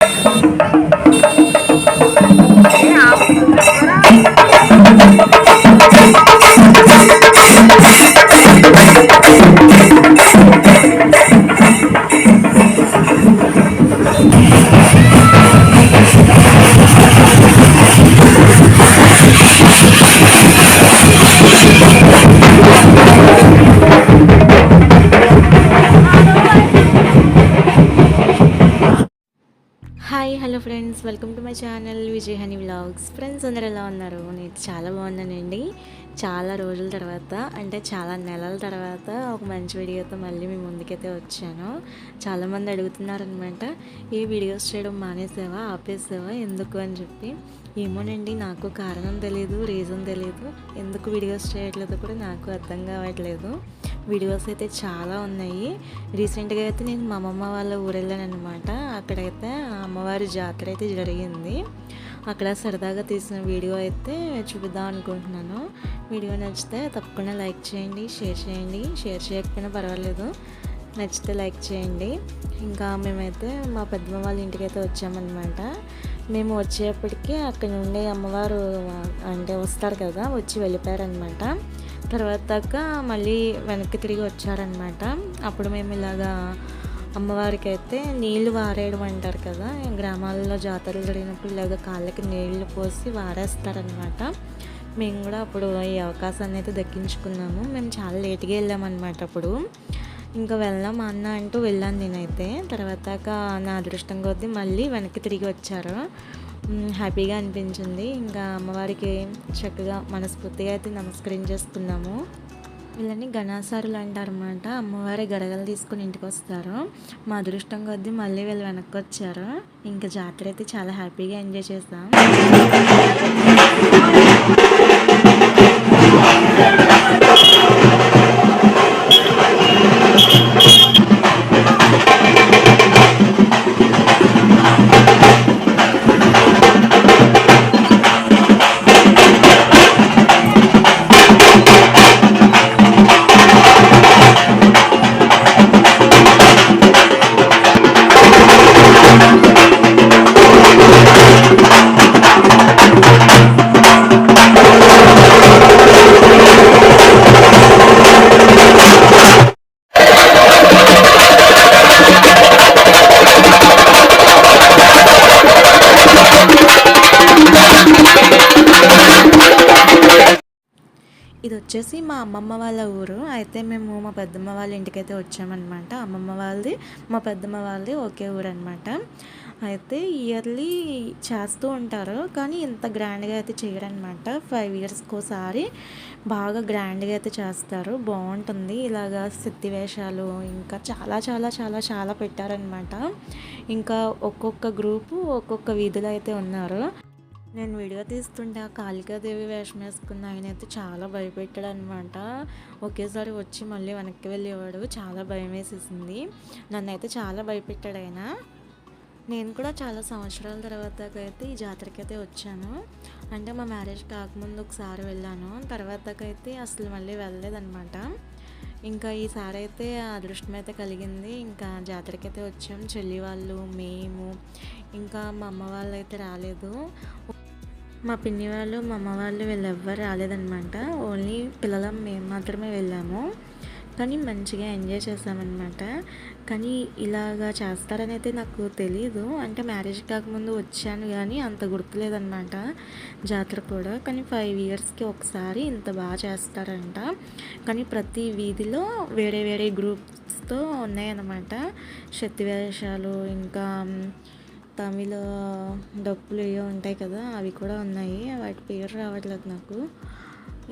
you. Hello friends welcome to my channel Vijay Honey vlogs. Friends అందరు ఎలా ఉన్నారు? నేను చాలా బాగున్నానండి. చాలా రోజుల తర్వాత అంటే చాలా నెలల తర్వాత ఒక మంచి వీడియోతో మళ్ళీ మీ ముందుకైతే వచ్చాను. చాలామంది అడుగుతున్నారనమాట ఏ వీడియోస్ చేయడం మానేసావా? ఆపేసావా? ఎందుకు? అని చెప్పి. ఏమోనండి నాకు కారణం తెలియదు రీజన్ తెలియదు ఎందుకు వీడియోస్ చేయట్లేదు కూడా నాకు అర్థం కావట్లేదు. వీడియోస్ అయితే చాలా ఉన్నాయి. రీసెంట్గా అయితే నేను మా అమ్మమ్మ వాళ్ళ ఊరు అనమాట అక్కడైతే అమ్మవారి జాతర అయితే జరిగింది. అక్కడ సరదాగా తీసిన వీడియో అయితే చూపిద్దాం అనుకుంటున్నాను. వీడియో నచ్చితే తప్పకుండా లైక్ చేయండి షేర్ చేయండి. షేర్ చేయకపోయినా పర్వాలేదు. నచ్చితే లైక్ చేయండి. ఇంకా మేమైతే మా పెద్దమ్మ వాళ్ళ ఇంటికి అయితే వచ్చామన్నమాట. మేము వచ్చేప్పటికి అక్కడ నుండి అమ్మవారు అంటే వస్తారు కదా వచ్చి వెళ్ళిపోయారనమాట తర్వాత మళ్ళీ వెనక్కి తిరిగి వచ్చారనమాట. అప్పుడు మేము ఇలాగా అమ్మవారికి అయితే నీళ్ళు వారేయడం అంటారు కదా గ్రామాల్లో జాతరలు జరిగినప్పుడు ఇలాగ కాళ్ళకి నీళ్ళు పోసి వారేస్తారనమాట. మేము కూడా అప్పుడు ఈ అవకాశాన్ని అయితే దక్కించుకున్నాము. మేము చాలా లేట్గా వెళ్ళామన్నమాట అప్పుడు. ఇంకా వెళ్దాం అన్న అంటూ వెళ్ళాను నేనైతే. తర్వాత నా అదృష్టం కొద్దీ మళ్ళీ వెనక్కి తిరిగి వచ్చారు. హ్యాపీగా అనిపించింది. ఇంకా అమ్మవారికి చక్కగా మనస్ఫూర్తిగా అయితే నమస్కరించేసుకున్నాము వీళ్ళని గణాసారులు అంటారు అనమాట అమ్మవారి గడగలు తీసుకుని ఇంటికి వస్తారు. మా అదృష్టం కొద్దీ మళ్ళీ వీళ్ళు వెనక్కి వచ్చారు. ఇంకా జాతర అయితే చాలా హ్యాపీగా ఎంజాయ్ చేస్తాం. ఇది వచ్చేసి మా అమ్మమ్మ వాళ్ళ ఊరు. అయితే మేము మా పెద్దమ్మ వాళ్ళ ఇంటికైతే వచ్చామన్నమాట. అమ్మమ్మ వాళ్ళది మా పెద్దమ్మ వాళ్ళది ఒకే ఊరు అనమాట అయితే ఇయర్లీ చేస్తూ ఉంటారు. కానీ ఇంత గ్రాండ్గా అయితే చేయరనమాట ఫైవ్ ఇయర్స్కి ఒకసారి బాగా గ్రాండ్గా అయితే చేస్తారు. బాగుంటుంది. ఇలాగా శక్తి వేషాలు ఇంకా చాలా చాలా చాలా చాలా పెట్టారనమాట ఇంకా ఒక్కొక్క గ్రూపు ఒక్కొక్క వీధిలో అయితే ఉన్నారు. నేను వీడియో తీస్తుంటే ఆ కాళికాదేవి వేషం వేసుకున్న ఆయన అయితే చాలా భయపెట్టాడు అనమాట ఒకేసారి వచ్చి మళ్ళీ వెనక్కి వెళ్ళేవాడు చాలా భయం వేసేసింది. నన్ను అయితే చాలా భయపెట్టాడు ఆయన. నేను కూడా చాలా సంవత్సరాల తర్వాత అయితే ఈ జాతరకి అయితే వచ్చాను. అంటే మా మ్యారేజ్ కాకముందు ఒకసారి వెళ్ళాను. తర్వాత అయితే అసలు మళ్ళీ వెళ్ళలేదన్నమాట. ఇంకా ఈసారి అయితే అదృష్టం అయితే కలిగింది. ఇంకా జాతరకి అయితే వచ్చాం. చెల్లి వాళ్ళు మేము ఇంకా మా అమ్మ వాళ్ళు అయితే రాలేదు. మా పిన్ని వాళ్ళు మా అమ్మ వాళ్ళు వీళ్ళు ఎవ్వరు ఓన్లీ పిల్లలం మేము మాత్రమే వెళ్ళాము. కానీ మంచిగా ఎంజాయ్ చేసామన్నమాట. కానీ ఇలాగా చేస్తారని అయితే నాకు తెలీదు. అంటే మ్యారేజ్ కాకముందు వచ్చాను కానీ అంత గుర్తులేదన్నమాట జాతర కూడా. కానీ ఫైవ్ ఇయర్స్కి ఒకసారి ఇంత బాగా చేస్తారంట. కానీ ప్రతి వీధిలో వేరే వేరే గ్రూప్స్తో ఉన్నాయన్నమాట. శక్తి వేషాలు ఇంకా తమిళ డప్పులు ఏవో ఉంటాయి కదా అవి కూడా ఉన్నాయి. వాటి పేరు రావట్లేదు నాకు.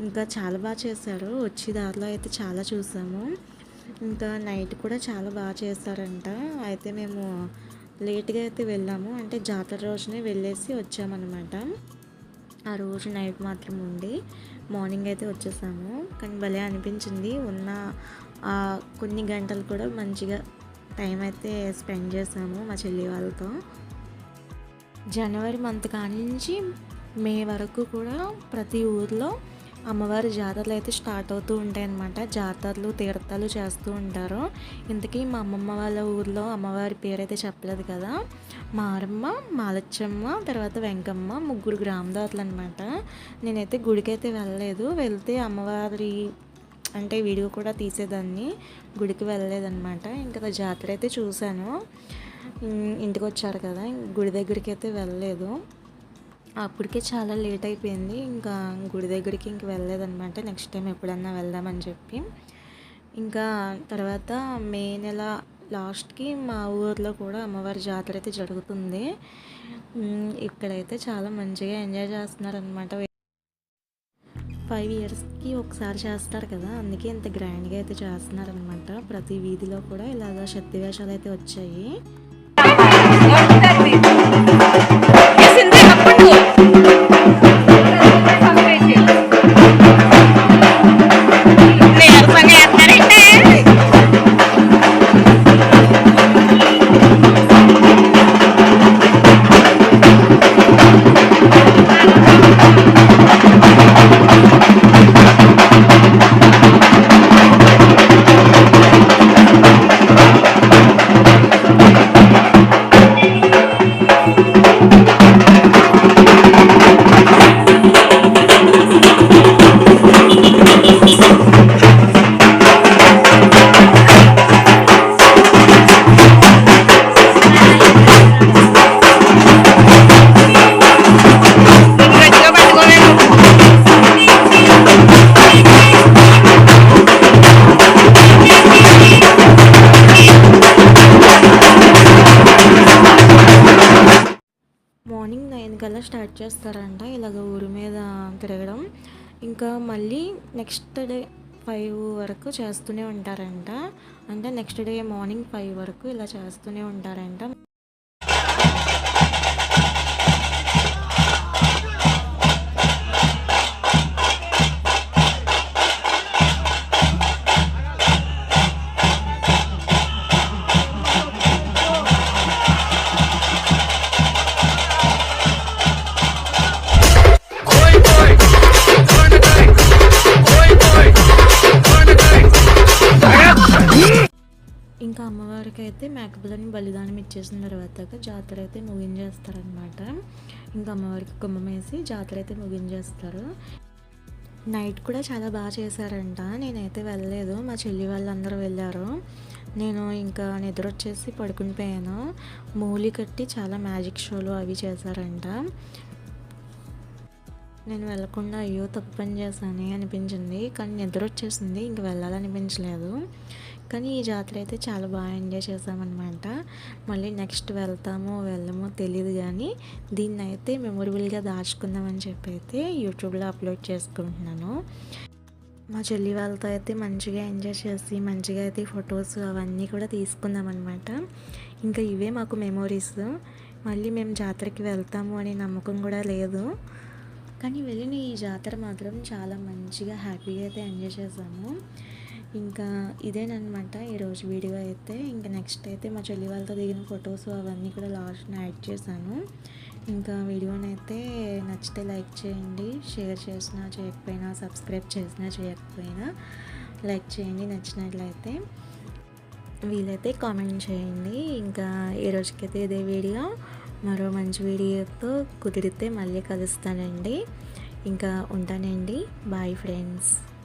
ఇంకా చాలా బాగా చేశారు. వచ్చి దారిలో అయితే చాలా చూసాము. ఇంకా నైట్ కూడా చాలా బాగా చేస్తారంట అయితే మేము లేట్గా అయితే వెళ్ళాము. అంటే జాతర రోజునే వెళ్ళేసి వచ్చామన్నమాట. ఆ రోజు నైట్ మాత్రం ఉండి మార్నింగ్ అయితే వచ్చేసాము. కానీ భలే అనిపించింది. ఉన్న కొన్ని గంటలు కూడా మంచిగా టైం అయితే స్పెండ్ చేసాము మా చెల్లి వాళ్ళతో. జనవరి మంత్ కానించి మే వరకు కూడా ప్రతి ఊర్లో అమ్మవారి జాతరలు అయితే స్టార్ట్ అవుతూ ఉంటాయి అన్నమాట. జాతరలు తీర్థాలు చేస్తూ ఉంటారు. ఇంతకీ మా అమ్మమ్మ వాళ్ళ ఊర్లో అమ్మవారి పేరు అయితే చెప్పలేదు కదా. మారమ్మ మాలచ్చమ్మ తర్వాత వెంకమ్మ ముగ్గురు గ్రామదాతలు అనమాట నేనైతే గుడికైతే వెళ్ళలేదు. వెళ్తే అమ్మవారి అంటే వీడియో కూడా తీసేదాన్ని. గుడికి వెళ్ళలేదన్నమాట ఇంకా జాతర అయితే చూశాను. ఇంటికి వచ్చారు కదా. గుడి దగ్గరికి అయితే వెళ్ళలేదు. అప్పటికే చాలా లేట్ అయిపోయింది. ఇంకా గుడి దగ్గరికి ఇంక వెళ్ళలేదనమాట నెక్స్ట్ టైం ఎప్పుడన్నా వెళ్దామని చెప్పి. ఇంకా తర్వాత మే నెల లాస్ట్కి మా ఊర్లో కూడా అమ్మవారి జాతర అయితే జరుగుతుంది. ఇక్కడైతే చాలా మంచిగా ఎంజాయ్ చేస్తున్నారనమాట ఫైవ్ ఇయర్స్కి ఒకసారి చేస్తారు కదా. అందుకే ఇంత గ్రాండ్గా అయితే చేస్తున్నారనమాట ప్రతి వీధిలో కూడా ఇలాగ శక్తి వేషాలు అయితే వచ్చాయి. Thank you. చేస్తారంట ఇలాగ ఊరి మీద తిరగడం. ఇంకా మళ్ళీ నెక్స్ట్ డే ఫైవ్ వరకు చేస్తూనే ఉంటారంట. అంటే నెక్స్ట్ డే మార్నింగ్ ఫైవ్ వరకు ఇలా చేస్తూనే ఉంటారంట. అయితే మేకపిల్లని బలిదానం ఇచ్చేసిన తర్వాత జాతర అయితే ముగించేస్తారనమాట ఇంకా అమ్మవారికి కుంభం వేసి జాతర అయితే ముగించేస్తారు. నైట్ కూడా చాలా బాగా చేశారంట. నేనైతే వెళ్ళలేదు. మా చెల్లి వాళ్ళందరూ వెళ్ళారు. నేను ఇంకా నిద్ర వచ్చేసి పడుకుని పోయాను మూలి కట్టి చాలా మ్యాజిక్ షోలు అవి చేశారంట. నేను వెళ్ళకుండా అయ్యో తప్పు పని చేశానే అనిపించింది. కానీ నిద్ర వచ్చేసింది ఇంక వెళ్ళాలనిపించలేదు. కానీ ఈ జాతర అయితే చాలా బాగా ఎంజాయ్ చేసామన్నమాట. మళ్ళీ నెక్స్ట్ వెళ్తామో వెళ్ళమో తెలియదు కానీ దీన్ని అయితే మెమొరబుల్గా దాచుకుందామని చెప్పి అయితే యూట్యూబ్లో అప్లోడ్ చేసుకుంటున్నాను. మా చెల్లి వాళ్ళతో అయితే మంచిగా ఎంజాయ్ చేసి మంచిగా అయితే ఫొటోస్ అవన్నీ కూడా తీసుకుందాం అనమాట ఇంకా ఇవే మాకు మెమోరీస్. మళ్ళీ మేము జాతరకి వెళ్తాము అనే నమ్మకం కూడా లేదు. కానీ వెళ్ళిన ఈ జాతర మాత్రం చాలా మంచిగా హ్యాపీగా అయితే ఎంజాయ్ చేసాము. ఇంకా ఇదేనమాట ఈరోజు వీడియో అయితే. ఇంకా నెక్స్ట్ అయితే మా చెల్లి వాళ్ళతో దిగిన ఫొటోస్ అవన్నీ కూడా లాస్ట్ యాడ్ చేశాను. ఇంకా వీడియోని అయితే నచ్చితే లైక్ చేయండి షేర్ చేసినా చేయకపోయినా సబ్స్క్రైబ్ చేసినా చేయకపోయినా లైక్ చేయండి నచ్చినట్లయితే. వీలైతే కామెంట్ చేయండి. ఇంకా ఈ రోజుకైతే ఇదే వీడియో. మరో మంచి వీడియోతో కుదిరితే మళ్ళీ కలుస్తానండి. ఇంకా ఉంటానండి. Bye friends